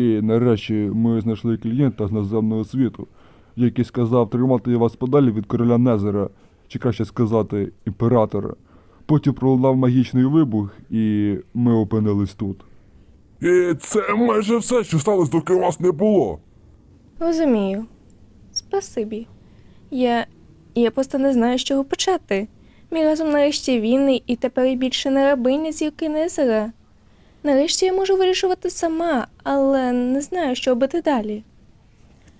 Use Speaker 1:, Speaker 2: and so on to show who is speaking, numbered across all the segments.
Speaker 1: І нарешті ми знайшли клієнта з наземного світу, який сказав тримати вас подалі від короля Незера, чи краще сказати, імператора. Потім пролунав магічний вибух, і ми опинились тут.
Speaker 2: І це майже все, що сталося, доки вас не було.
Speaker 3: Розумію. Спасибі. Я. Я просто не знаю, з чого почати. Мій разом нарешті вільний і тепер я більше не рабиня зірки Незера. Нарешті я можу вирішувати сама, але не знаю, що робити далі.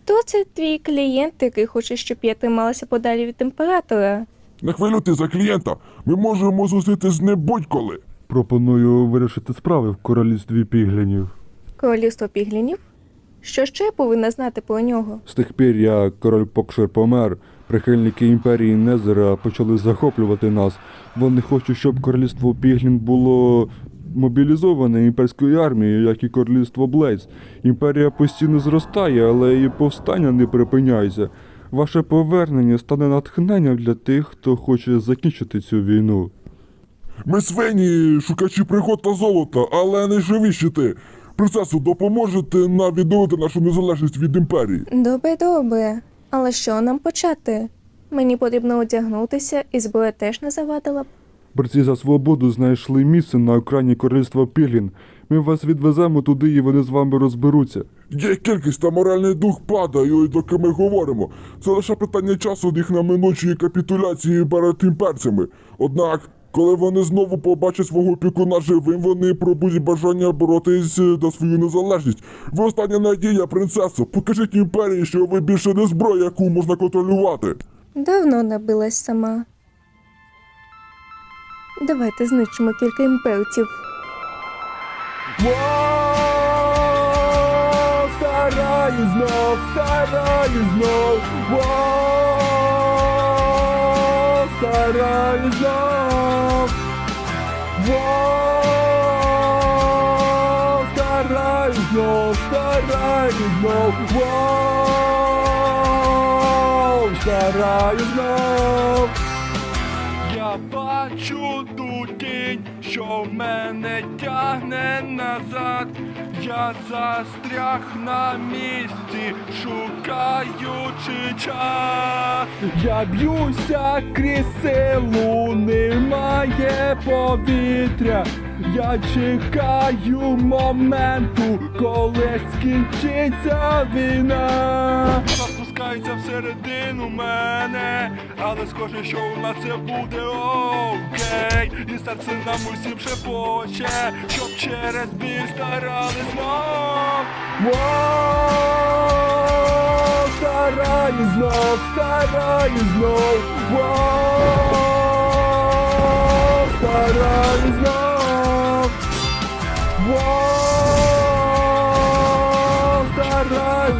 Speaker 3: То це твій клієнт, який хоче, щоб я трималася подалі від імператора.
Speaker 2: Не хвилюйте за клієнта. Ми можемо зустрітися з ним будь-коли.
Speaker 1: Пропоную вирішити справи в королівстві піглінів.
Speaker 3: Королівство піглінів? Що ще я повинна знати про нього?
Speaker 1: З тих пір, як король Покшир помер, прихильники імперії Незера почали захоплювати нас. Вони хочуть, щоб королівство Піглін було мобілізоване імперською армією, як і королівство Блейз. Імперія постійно зростає, але її повстання не припиняється. Ваше повернення стане натхненням для тих, хто хоче закінчити цю війну.
Speaker 2: Ми свині, шукачі пригод та золота, але не живі щити. Принцесу, допоможете нам відновити нашу незалежність від імперії.
Speaker 3: Добре, добре. Але що нам почати? Мені потрібно одягнутися, і зброя теж не завадила б.
Speaker 1: Борці за свободу знайшли місце на окраїні королівства Піглін. Ми вас відвеземо туди, і вони з вами розберуться.
Speaker 2: Є кількість та моральний дух падають, доки ми говоримо. Це лише питання часу їх неминучої капітуляції перед імперцями. Однак, коли вони знову побачать свого опікуна живим, вони пробудуть бажання боротись за свою незалежність. Ви остання надія, принцесо. Покажіть імперії, що ви більше не зброя, яку можна контролювати.
Speaker 3: Давно набилась сама. Давайте знищимо кілька імперців.
Speaker 1: Воу, стараю знов, стараю знов. Воу, стараю знов. Воу, стараю знов, стараю знов. Воу, стараю знов.
Speaker 4: Бачу ту тінь, що мене тягне назад. Я застряг на місці, шукаючи час.
Speaker 1: Я б'юся крізь силу, немає повітря. Я чекаю моменту, коли скінчиться війна.
Speaker 4: Всередину мене, але схоже, що у нас це буде окей. І серце нам усім шепоче, щоб через біль старались знов.
Speaker 1: Воу, стараю знов, стараю знов. Воу, знов. Воу,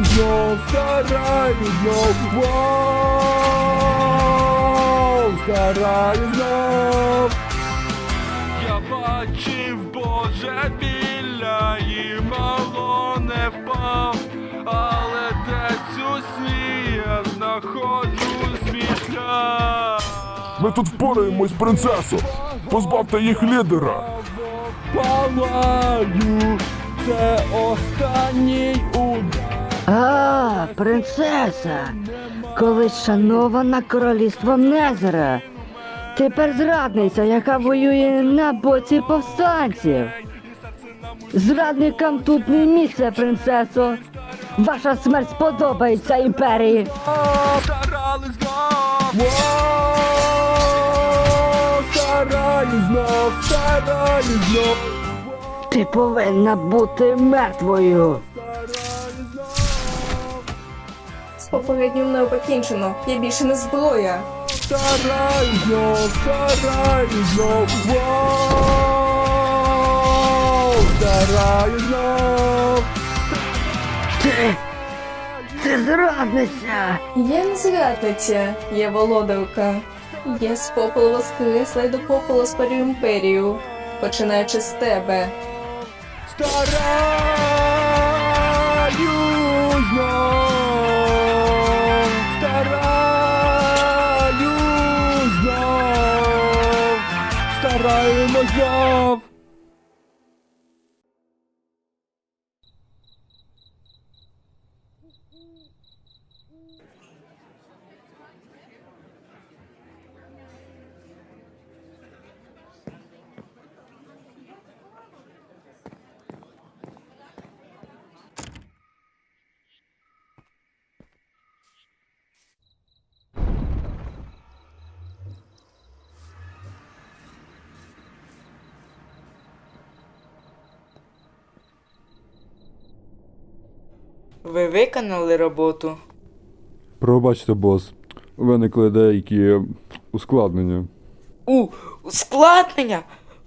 Speaker 1: знов, стараю знов. Воу, стараю знов.
Speaker 4: Я бачив Боже біля і мало не впав, але десь у я знаходжу свій шлях.
Speaker 2: Ми тут впораємось, принцесо. Позбавте їх лідера.
Speaker 1: Палаю, це останній удар.
Speaker 5: А, принцеса, колись шанована королівством Незера. Тепер зрадниця, яка воює на боці повстанців. Зрадникам тут не місце, принцесо. Ваша смерть сподобається імперії.
Speaker 4: Старались знов,
Speaker 1: Воу, знов, стараю знов.
Speaker 5: Ти повинна бути мертвою.
Speaker 3: З попередньою мною покінчено. Я більше не зброя.
Speaker 1: Стараю знов. Воу, стараю.
Speaker 5: Ти. Ти зрадниця.
Speaker 3: Я не зрадниця, я володарка. Я з попелу воскресла й до попелу спалю імперію, починаючи з тебе.
Speaker 1: Стараю Love.
Speaker 6: Ви виконали роботу.
Speaker 1: Пробачте, бос, виникли деякі ускладнення.
Speaker 6: У ускладнення.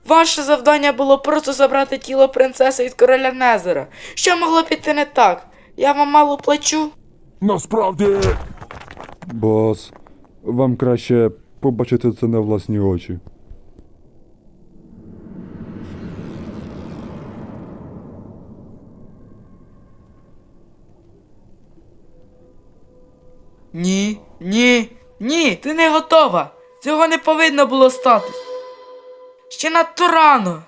Speaker 6: Ваше завдання було просто забрати тіло принцеси від короля Незера. Що могло піти не так? Я вам мало плачу.
Speaker 2: Насправді,
Speaker 1: Бос, вам краще побачити це на власні очі.
Speaker 6: Ні, ні, ні, ти не готова. Цього не повинно було статись. Ще надто рано.